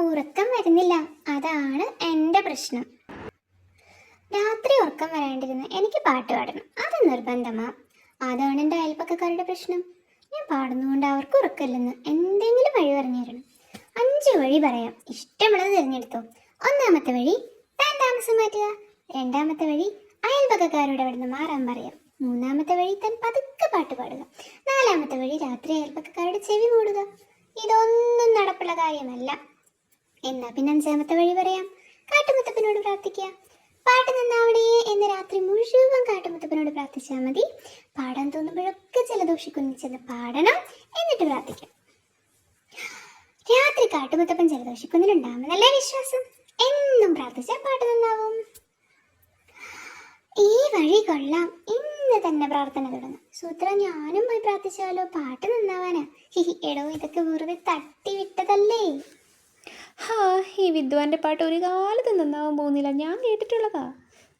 ഉറക്കം വരുന്നില്ല. അതാണ് എന്റെ പ്രശ്നം. രാത്രി ഉറക്കം വരാണ്ടിരുന്ന് എനിക്ക് പാട്ട് പാടണം. അത് നിർബന്ധമാ. അതാണ് എന്റെ അയൽപ്പക്കക്കാരുടെ പ്രശ്നം. ഞാൻ പാടുന്നതുകൊണ്ട് അവർക്ക് ഉറക്കമില്ലെന്ന് എന്തെങ്കിലും വഴി പറഞ്ഞു തരണം. അഞ്ച് വഴി പറയാം. ഇഷ്ടമുള്ളത് തിരഞ്ഞെടുത്തു. ഒന്നാമത്തെ വഴി താൻ താമസം മാറ്റുക. രണ്ടാമത്തെ വഴി അയൽപ്പക്കക്കാരോട് അവിടുന്ന് മാറാൻ പറയാം. മൂന്നാമത്തെ വഴി താൻ പതുക്കെ പാട്ട് പാടുക. നാലാമത്തെ വഴി രാത്രി അയൽപ്പക്കക്കാരുടെ ചെവി മൂടുക. ഇതൊന്നും നടപ്പുള്ള കാര്യമല്ല. എന്നാ പിന്നെ അഞ്ചാമത്തെ വഴി പറയാം. കാട്ടുമുത്തപ്പനോട് പ്രാർത്ഥിക്കുക പാട്ട് നന്നാവണേ എന്ന് രാത്രി മുഴുവൻ കാട്ടുമുത്തപ്പനോട് പ്രാർത്ഥിച്ചാൽ മതി. പാടാൻ തോന്നുമ്പോഴൊക്കെ ജലദോഷിക്കുന്നു ചെന്ന് പാടണം എന്നിട്ട് പ്രാർത്ഥിക്കാം. രാത്രി കാട്ടുമുത്തപ്പൻ ജലദോഷിക്കുന്നിലുണ്ടാവുമെന്നല്ലേ വിശ്വാസം? എന്നും പ്രാർത്ഥിച്ചാൽ പാട്ട് നന്നാവും. ഈ വഴി കൊള്ളാം. ഇന്ന് തന്നെ പ്രാർത്ഥന തുടങ്ങാം. സൂത്ര ഞാനും പോയി പ്രാർത്ഥിച്ചാലോ? പാട്ട് നന്നാവാനാ. എടോ ഇതൊക്കെ വെറുതെ തട്ടി വിട്ടതല്ലേ ഹാ ഈ വിദ്വാന്റെ പാട്ട് ഒരു കാലത്ത് നന്നാവാൻ പോകുന്നില്ല. ഞാൻ കേട്ടിട്ടുള്ളതാ.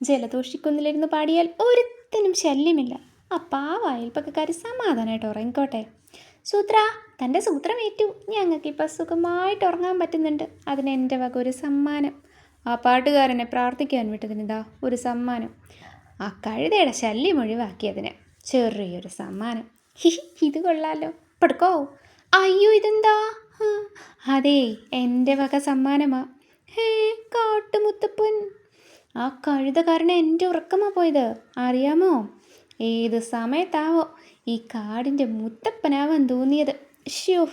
ജലദോഷിക്കുന്നിലിരുന്ന് പാടിയാൽ ഒരുത്തനും ശല്യമില്ല. ആ പാവ അയൽപ്പക്കക്കാർ സമാധാനമായിട്ട് ഉറങ്ങിക്കോട്ടെ. സൂത്ര തന്റെ സൂത്രം ഏറ്റു. ഞങ്ങൾക്ക് ഇപ്പം സുഖമായിട്ട് ഉറങ്ങാൻ പറ്റുന്നുണ്ട്. അതിന് എന്റെ വക ഒരു സമ്മാനം. ആ പാട്ടുകാരനെ പ്രാർത്ഥിക്കാൻ വിട്ടതിനിതാ ഒരു സമ്മാനം. ആ കഴുതയുടെ ശല്യം ഒഴിവാക്കിയതിന് ചെറിയൊരു സമ്മാനം. ഹിഹി ഇത് കൊള്ളാലോ. പടുക്കോ. അയ്യോ ഇതെന്താ? അതെ എന്റെ വക സമ്മാനമാ. ഹേ കാട്ടുമുത്തപ്പൻ. ആ കഴുത കാരണം എന്റെ ഉറക്കമാ പോയത്. അറിയാമോ? ഏത് സമയത്താവോ ഈ കാടിന്റെ മുത്തപ്പനാവാൻ തോന്നിയത്. ഷ്യോ